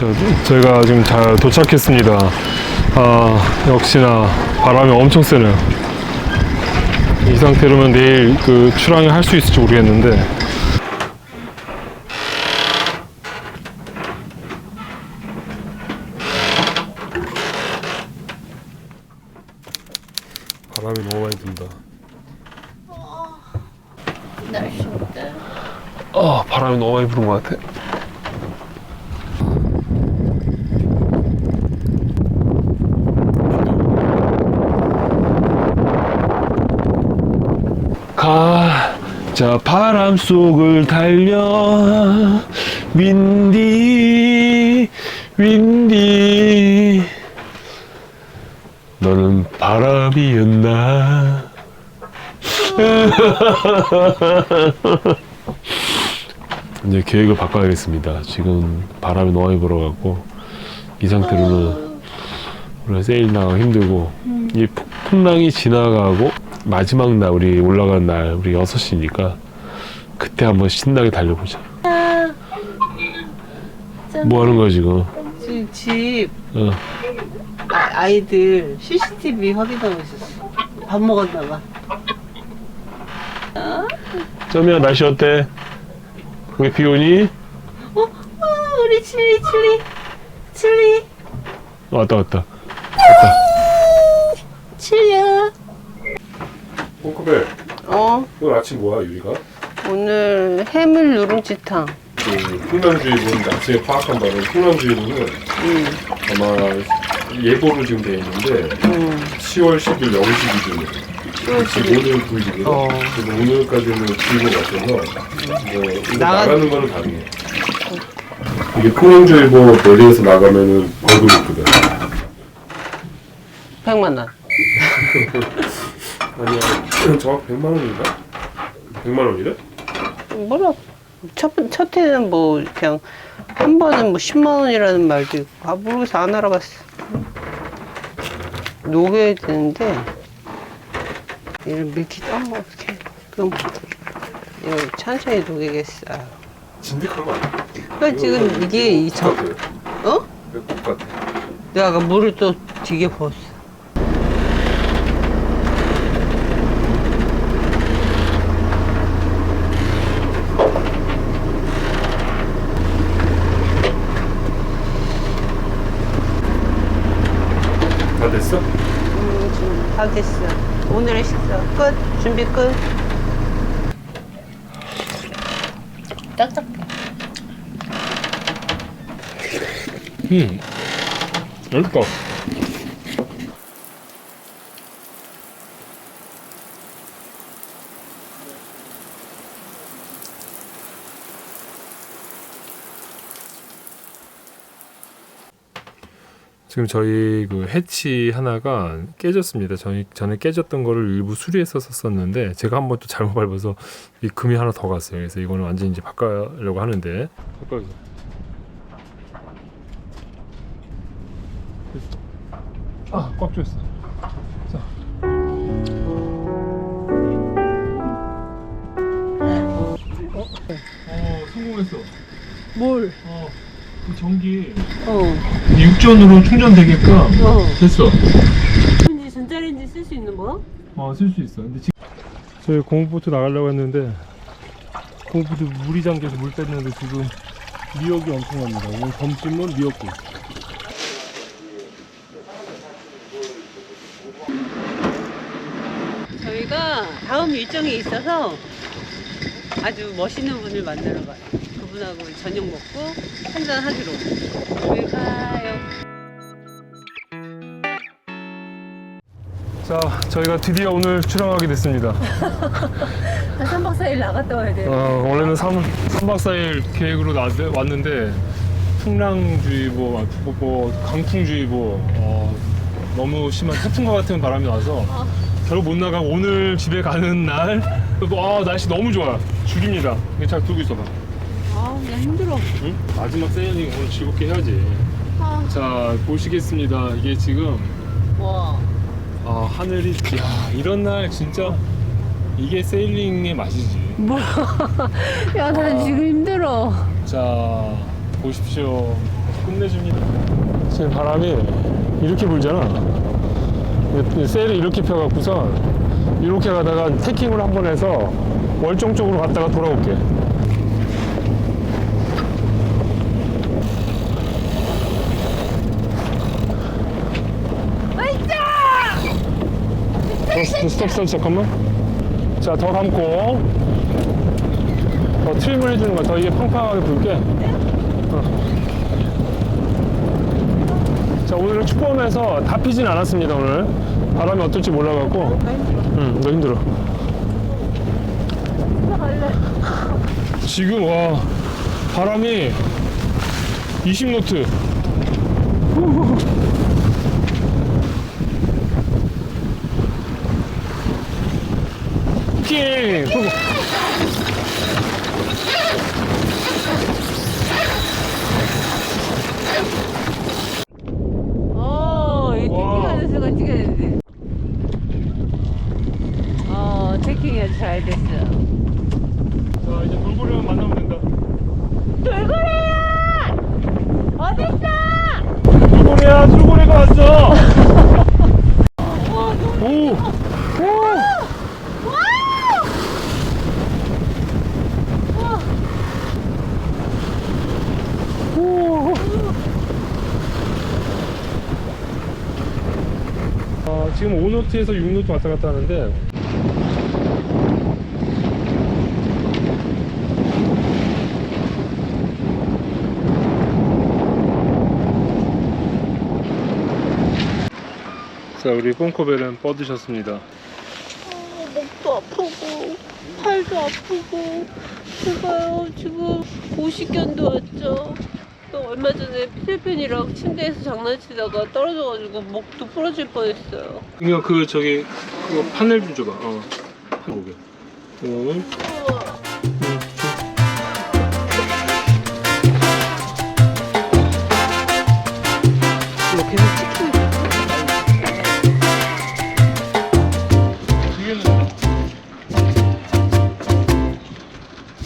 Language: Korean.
저, 저희가 지금 잘 도착했습니다. 아, 역시나 바람이 엄청 세네요. 이 상태로면 내일 그 출항을 할 수 있을지 모르겠는데. 바람이 너무 많이 든다. 날씨인데. 아, 바람이 너무 많이 부는 것 같아. 가, 자 바람 속을 달려. 윈디 윈디. 너는 바람이었나? 이제 계획을 바꿔야겠습니다. 지금 바람이 너무 불어갖고 이 상태로는 우리가 세일 나가기 힘들고 이 폭- 풍랑이 지나가고 마지막 날 우리 올라간 날 우리 6시니까 그때 한번 신나게 달려보자. 뭐 하는 거야 지금? 지금 집 어. 아, 아이들 CCTV 확인하고 있었어. 밥 먹었나 봐. 점이야 날씨 어때? 거기 비 오니? 어, 어 우리 칠리 칠리 칠리 왔다 왔다. 칠리야. 콩크벨 어 오늘 아침 뭐야 유리가? 오늘 해물 누룽지탕. 그 풍랑주의보는 아침에 파악한 바로 풍랑주의보는 응. 아마 예보로 지금 돼 있는데 응. 10월 10일 0시 기준으로 지금 오늘 9일이거든 어. 그래서 오늘까지는 주의보가 없어서 뭐 이거 나가- 나가는 거는 가능해 이게 풍랑주의보 내려서 나가면은 벌금 있거든 100만 원. 아니야 정확 100만 원인가? 100만 원이래? 뭐라 첫, 첫 해는 뭐 그냥 한 번은 뭐 10만 원이라는 말도 있고 아 모르겠어 안 알아봤어 녹여야 되는데 이런 밀키 떠먹 이렇게 그럼 이거 천천히 녹이겠어 진득한 거 아니야? 그러니까 지금 이게 이정 어? 같아 내가 아까 물을 또 되게 부었어 다 됐어? 음, 지금 다 됐어 식사 끝. 준비 끝. 딱딱해 음 맛있다 지금 저희 그 해치 하나가 깨졌습니다. 저희 전에 깨졌던 거를 일부 수리해서 썼었는데 제가 한번 또 잘못 밟아서 이 금이 하나 더 갔어요. 그래서 이거는 완전히 이제 바꾸려고 하는데 바꿔서 아, 꽉 조였어. 자. 어, 어, 성공했어. 뭘? 어, 그 전기 어. 육전으로 충전되게끔 어. 됐어. 렌지 전자레인지 쓸 수 있는 거야? 어, 쓸 수 있어. 근데 지금 저희 공부부터 나가려고 했는데 공부부터 물이 잠겨서 물 뺐는데 지금 미역이 엄청 납니다. 오늘 점심은 미역국. 저희가 다음 일정이 있어서 아주 멋있는 분을 만나러 가요. 그분하고 저녁 먹고 한잔 하기로. 가요. 자, 저희가 드디어 오늘 출항하게 됐습니다. 한 3박 4일 나갔다 와야 돼. 어, 원래는 3, 삼박 4일 계획으로 나, 왔는데 풍랑주의보, 뭐, 뭐, 뭐 강풍주의보 어, 너무 심한 태풍과 같은 바람이 와서 결국 못 나가고 오늘 집에 가는 날 아, 날씨 너무 좋아 죽입니다 이거 잘 들고 있어봐 아, 그냥 힘들어. 응? 마지막 세일링 오늘 즐겁게 해야지 아. 자 보시겠습니다 이게 지금 와. 아, 하늘이 야 이런 날 진짜 이게 세일링의 맛이지 야, 나 지금 힘들어. 자 보십시오 끝내줍니다. 지금 바람이 이렇게 불잖아. 이 세일을 이렇게 펴갖고서 이렇게 가다가 태킹을 한 번 해서 월정 쪽으로 갔다가 돌아올게. 어, 스톱, 스톱, 스톱, 잠깐만. 자, 더 감고. 더 트림을 해주는 거야. 더 이게 팡팡하게 불게. 어. 자, 오늘은 축구하면서 다 피진 않았습니다, 오늘. 바람이 어떨지 몰라갖고. 응, 너 힘들어. 지금, 와, 바람이 20노트. 킹! 어, 이 와. 태킹하는 순간 찍어야 되는데. 어, 태킹이 아주 잘 됐어요. 자, 이제 돌고래만 만나면 된다. 돌고래야! 어딨어? 돌고래야, 돌고래가 왔어! 오! 오! 오! 어, 지금 5노트에서 6노트 왔다 갔다 하는데 자 우리 뽕코벨은 뻗으셨습니다 목도 아프고, 팔도 아프고, 제가요, 지금 50견도 왔죠. 또 얼마 전에 필리핀이랑 침대에서 장난치다가 떨어져가지고 목도 부러질 뻔했어요. 이거 그 저기 그거 판넬 좀 줘봐 어 판넬 오 우와.